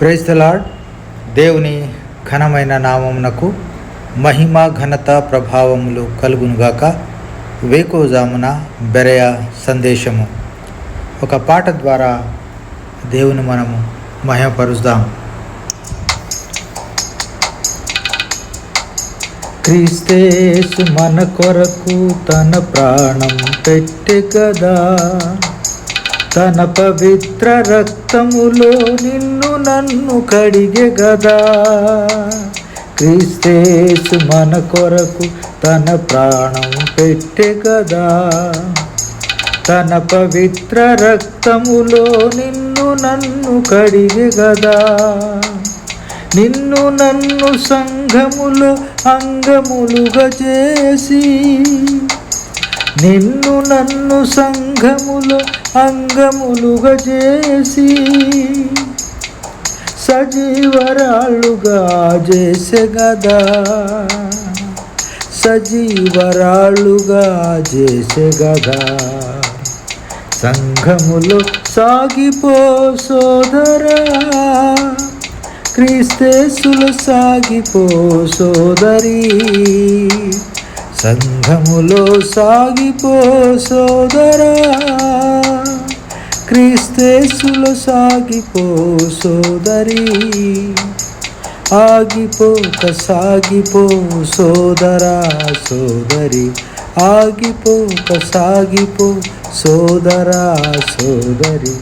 Praise lord దేవుని ఘనమైన నామమునకు మహిమ ఘనత ప్రభావములు కలుగునుగాక వేకోజామున బెరయ సందేశము. ఒక పాట ద్వారా దేవుని మనము మహిమపరుస్తాం. క్రీస్తేసు మన కొరకు తన ప్రాణం పెట్టె కదా. తన పవిత్ర రక్తములో నిన్ను నన్ను కడిగే గదా. క్రీస్తేసు మన కొరకు తన ప్రాణం పెట్టే గదా. తన పవిత్ర రక్తములో నిన్ను నన్ను కడిగే గదా. నిన్ను నన్ను సంఘములో అంగములుగా చేసి నిన్ను నన్ను సంఘములో అంగములుగా చేసి సజీవరాళ్ళుగా చేసే గదా. సజీవరాళ్ళుగా చేసే గదా. సంఘములు సాగిపో సోదరా. క్రీస్తేసులు సాగిపో సోదరి. సంఘములో సాగిపో సోదరా. క్రీస్తేసులు సాగిపో సోదరి. ఆగిపోక సాగిపో సోదరా సోదరి. ఆగిపోక సాగిపో సోదరా సోదరి.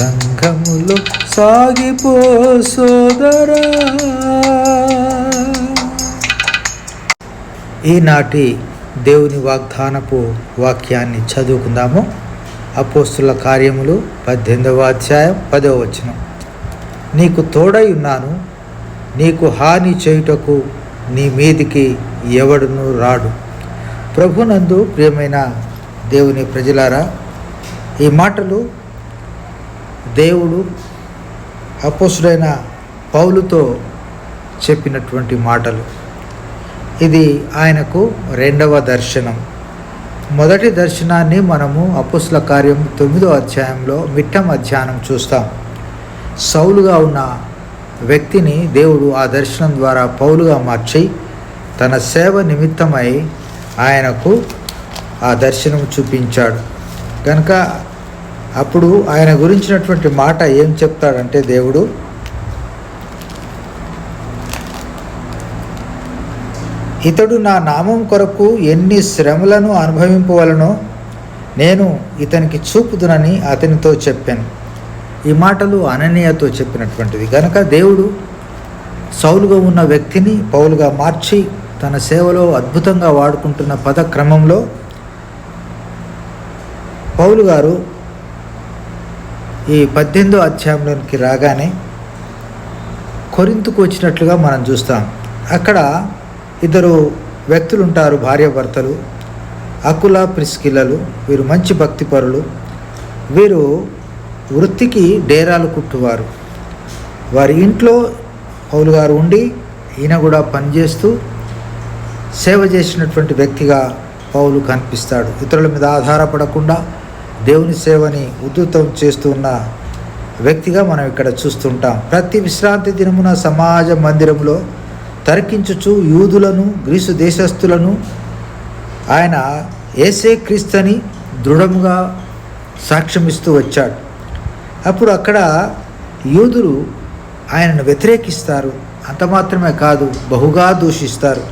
సంఘములో సాగిపో సోదరా. ఈనాటి దేవుని వాగ్దానపు వాక్యాన్ని చదువుకుందాము. అపోస్తుల కార్యములు పద్దెనిమిదవ అధ్యాయం పదవ వచనం. నీకు తోడై ఉన్నాను నీకు హాని చేయుటకు నీ మీదికి ఎవడును రాడు. ప్రభునందు ప్రియమైన దేవుని ప్రజలారా ఈ మాటలు దేవుడు అపోసుడైన పౌలుతో చెప్పినటువంటి మాటలు. ఇది ఆయనకు రెండవ దర్శనం. మొదటి దర్శనాన్ని మనము అపుస్ల కార్యం తొమ్మిదో అధ్యాయంలో మిట్ట మధ్యాహ్నం చూస్తాం. సౌలుగా ఉన్న వ్యక్తిని దేవుడు ఆ దర్శనం ద్వారా పౌలుగా మార్చి తన సేవ నిమిత్తమై ఆయనకు ఆ దర్శనం చూపించాడు. కనుక అప్పుడు ఆయన గురించినటువంటి మాట ఏం చెప్తాడంటే దేవుడు ఇతడు నా నామం కొరకు ఎన్ని శ్రమలను అనుభవింపవలనో నేను ఇతనికి చూపుదునని అతనితో చెప్పాను. ఈ మాటలు అననీయతో చెప్పినటువంటిది. కనుక దేవుడు సౌలుగా ఉన్న వ్యక్తిని పౌలుగా మార్చి తన సేవలో అద్భుతంగా వాడుకుంటున్న పద క్రమంలో పౌలు గారు ఈ పద్దెనిమిదో అధ్యాయంలోనికి రాగానే కొరింతకు వచ్చినట్లుగా మనం చూస్తాం. అక్కడ ఇద్దరు వ్యక్తులు ఉంటారు భార్యాభర్తలు అకుల ప్రిస్కిల్లలు వీరు మంచి భక్తిపరులు. వీరు వృత్తికి డేరాలు కుట్టువారు. వారి ఇంట్లో పౌలు గారు ఉండి ఈయన కూడా పనిచేస్తూ సేవ చేసినటువంటి వ్యక్తిగా పౌలు కనిపిస్తాడు. ఇతరుల మీద ఆధారపడకుండా దేవుని సేవని ఉద్ధృతం చేస్తూ ఉన్న వ్యక్తిగా మనం ఇక్కడ చూస్తుంటాం. ప్రతి విశ్రాంతి దినమున సమాజ మందిరంలో తర్కించుచు యూదులను గ్రీసు దేశస్థులను ఆయన ఏసే క్రీస్తని దృఢంగా సాక్ష్యమిస్తూ వచ్చాడు. అప్పుడు అక్కడ యూదులు ఆయనను వ్యతిరేకిస్తారు. అంత మాత్రమే కాదు బహుగా దూషిస్తారు.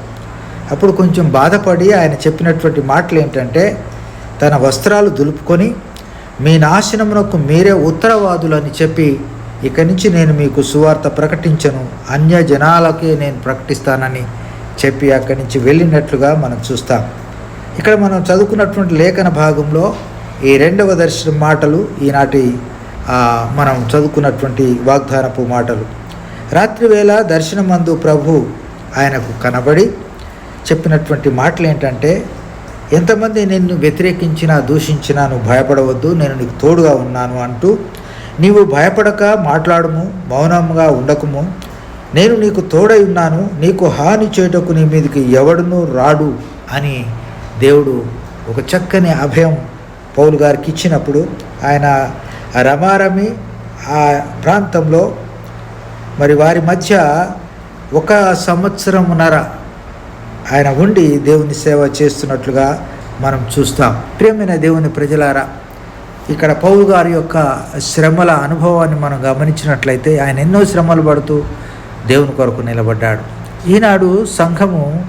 అప్పుడు కొంచెం బాధపడి ఆయన చెప్పినటువంటి మాటలు ఏంటంటే తన వస్త్రాలు దులుపుకొని మీ నాశనమునకు మీరే ఉత్తరవాదులు అని చెప్పి ఇక నుంచి నేను మీకు సువార్త ప్రకటించను. అన్య జనాలకే నేను ప్రకటిస్తానని చెప్పి అక్కడి నుంచి వెళ్ళినట్లుగా మనం చూస్తాం. ఇక్కడ మనం చదువుకున్నటువంటి లేఖన భాగంలో ఈ రెండవ దర్శనం మాటలు ఈనాటి మనం చదువుకున్నటువంటి వాగ్దానపు మాటలు. రాత్రివేళ దర్శనమందు ప్రభు ఆయనకు కనబడి చెప్పినటువంటి మాటలు ఏంటంటే ఎంతమంది నిన్ను వ్యతిరేకించినా దూషించినా నువ్వు భయపడవద్దు నేను నీకు తోడుగా ఉన్నాను అంటూ నీవు భయపడక మాట్లాడము మౌనంగా ఉండకము. నేను నీకు తోడై ఉన్నాను నీకు హాని చేయటకు నీ మీదకి ఎవడునూ రాడు అని దేవుడు ఒక చక్కని అభయం పౌలు గారికి ఇచ్చినప్పుడు ఆయన రమారమి ఆ ప్రాంతంలో మరి వారి మధ్య ఒక సంవత్సరమున్నర ఆయన ఉండి దేవుని సేవ చేస్తున్నట్లుగా మనం చూస్తాం. ప్రియమైన దేవుని ప్రజలారా ఇక్కడ పౌలు గారి యొక్క శ్రమల అనుభవాన్ని మనం గమనించినట్లయితే ఆయన ఎన్నో శ్రమలు పడుతూ దేవుని కొరకు నిలబడ్డాడు. ఈనాడు సంఘము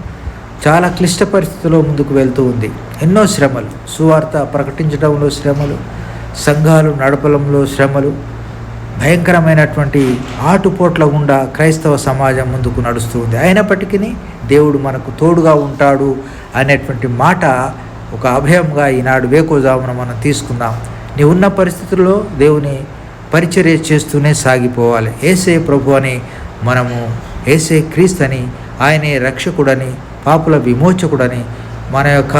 చాలా క్లిష్ట పరిస్థితుల్లో ముందుకు వెళ్తూ ఉంది. ఎన్నో శ్రమలు సువార్త ప్రకటించడంలో శ్రమలు సంఘాలు నడపడంలో శ్రమలు భయంకరమైనటువంటి ఆటుపోట్ల గుండా క్రైస్తవ సమాజం ముందుకు నడుస్తూ ఉంది. అయినప్పటికీ దేవుడు మనకు తోడుగా ఉంటాడు అనేటువంటి మాట ఒక అభయంగా ఈనాడు వేకోజామున మనం తీసుకుందాం. నీ ఉన్న పరిస్థితుల్లో దేవుని పరిచర్య చేస్తూనే సాగిపోవాలి. ఏసే ప్రభు అని మనము ఏసే క్రీస్తని ఆయనే రక్షకుడని పాపుల విమోచకుడని మన యొక్క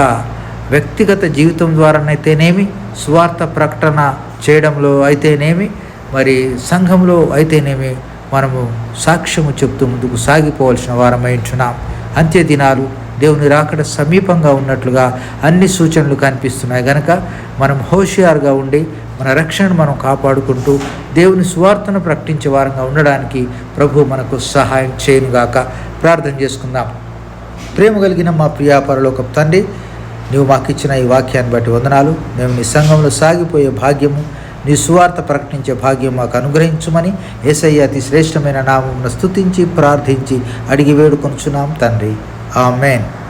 వ్యక్తిగత జీవితం ద్వారానైతేనేమి స్వార్థ ప్రకటన చేయడంలో అయితేనేమి మరి సంఘంలో అయితేనేమి మనము సాక్ష్యము చెప్తూ ముందుకు సాగిపోవలసిన వారమైంచున్నాం అంత్య దినాలు దేవుని రాకడ సమీపంగా ఉన్నట్లుగా అన్ని సూచనలు కనిపిస్తున్నాయి. గనక మనం హోషియారుగా ఉండి మన రక్షణను మనం కాపాడుకుంటూ దేవుని సువార్తను ప్రకటించే వారంగా ఉండడానికి ప్రభు మనకు సహాయం చేయనుగాక ప్రార్థన చేసుకుందాం. ప్రేమ కలిగిన మా ప్రియా తండ్రి నీవు మాకు ఇచ్చిన ఈ వాక్యాన్ని బట్టి వందనాలు. మేము నీ సంఘంలో సాగిపోయే భాగ్యము నీ సువార్త ప్రకటించే భాగ్యం మాకు అనుగ్రహించుమని ఏసయ్య అతి శ్రేష్టమైన నామమును స్తుతించి ప్రార్థించి అడిగి వేడుకొనుచున్నాం తండ్రి. Amen.